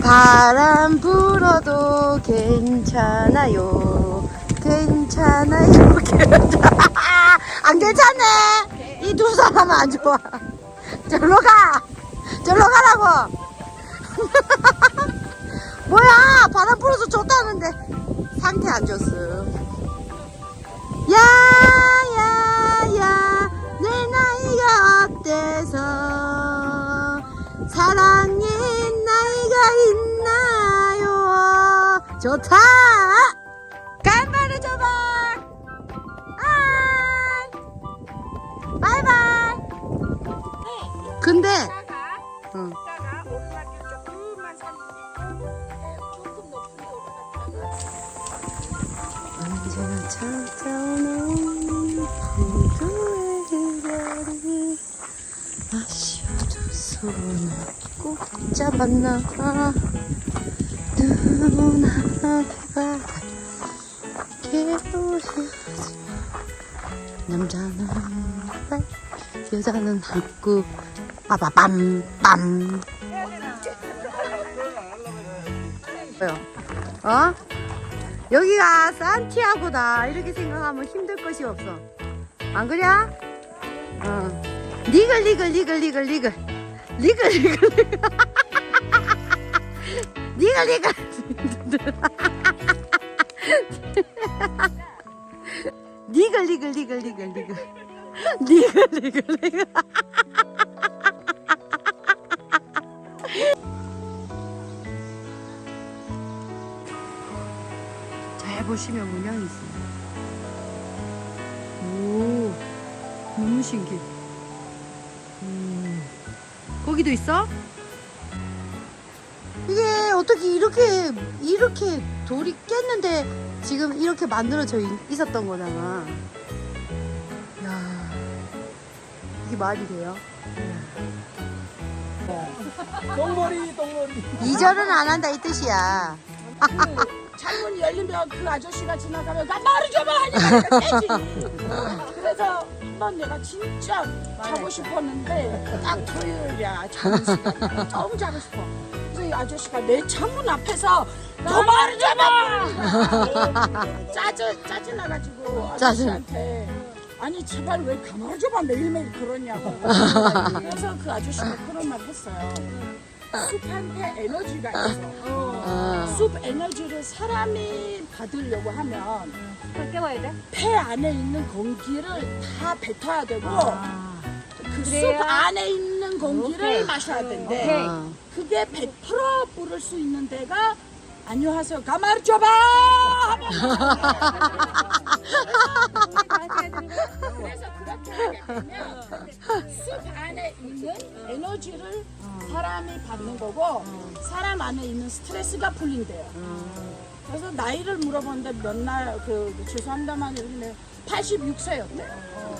바람 불어도 괜찮아요. 괜찮아요. 괜찮아. 안 괜찮네. 이 두 사람은 안 좋아. 절로 가. 절로 가라고. 뭐야 바람 불어서 좋다는데 상태 안 좋음. 좋다. 간발을 줘봐. 아이 바이바이. 근데 따가 응. 따가 오르막길 조금만 산 조금 높은 데 올라갔다가. 언제나 찾아오는 부두의 별이 아쉬워도 손을 꼭 잡았나? 누나 가 괴로워하지 남자는 말 여자는 한국 빠바밤빰 뭐요? 어? 여기가 산티아고다 이렇게 생각하면 힘들 것이 없어 안 그래? 어. 리글 리글 리글 리글 리글 리글 리글 리글 리글 리글 리글 리글 리글 리글 리글 리글 리글 리글 잘 보시면 문양이 있어요. 오, 너무 신기해. 음, 거기도 있어? 어떻게 이렇게 이렇게 돌이 깼는데 지금 이렇게 만들어져 있, 있었던 거잖아. 야, 이게 말이 돼요? 똥머리 똥머리 이절은 안 한다 이 뜻이야. 창문이 열리면 그 아저씨가 지나가면 나 말을 좀 하니까 깨지 그래서 한번 내가 진짜 자고 싶었는데 딱 토요일이야 자는 시간 너무 자고 싶어 이 아저씨가 내 창문 앞에서 너 말을 좀해 짜증 짜증 나가지고 아저씨한테 아니 제발 왜 가만히 좀봐 매일매일 그러냐고 그래서 그 아저씨가 그런 말 했어요 숲한테 에너지가 있어 어. 숲 에너지를 사람이 받으려고 하면 깨워야 돼? 폐 안에 있는 공기를 다 뱉어야 되고 아. 그숲 그래요? 안에 있는 공기를 오케이. 마셔야 된대. 오케이. 어. 그게 100% 뿌릴 수 있는 데가 안녕하세요 가마를 줘봐 그래서 그렇게 하게 되면 숲 안에 있는 에너지를 사람이 받는 거고 사람 안에 있는 스트레스가 풀린대요. 그래서 나이를 물어봤는데 몇날그 죄송합니다만 여기는 86세였대.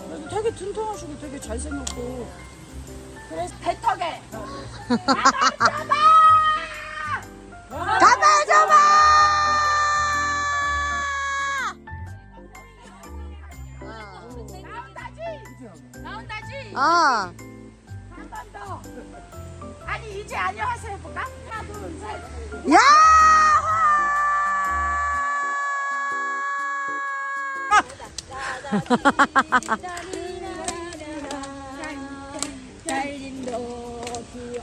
그래서 되게 튼튼하시고 되게 잘생겼고 그래서 배턱에 가만 줘봐! 나온다지 나온다지 어. 한번 더. 아니 이제 안녕하세요 해볼까? 하나 둘 셋 야! 달린도 쿵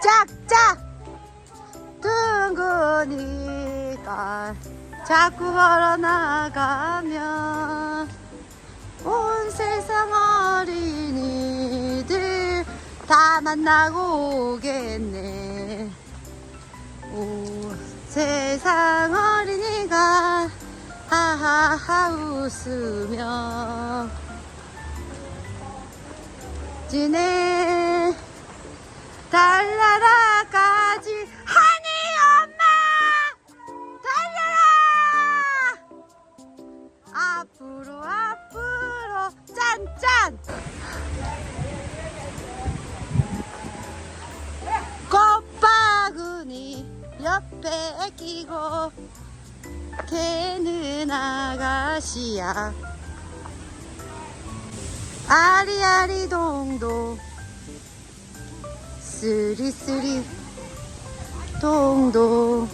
짝짝. 둥근이가 자꾸 걸어 나가면 온 세상 어린이들 다 만나고 오겠네. 온 세상 어린이가 하하하 웃으며 지내 달라라 뺏기고 걔는 아가씨야. 아리아리 동동 쓰리쓰리 동동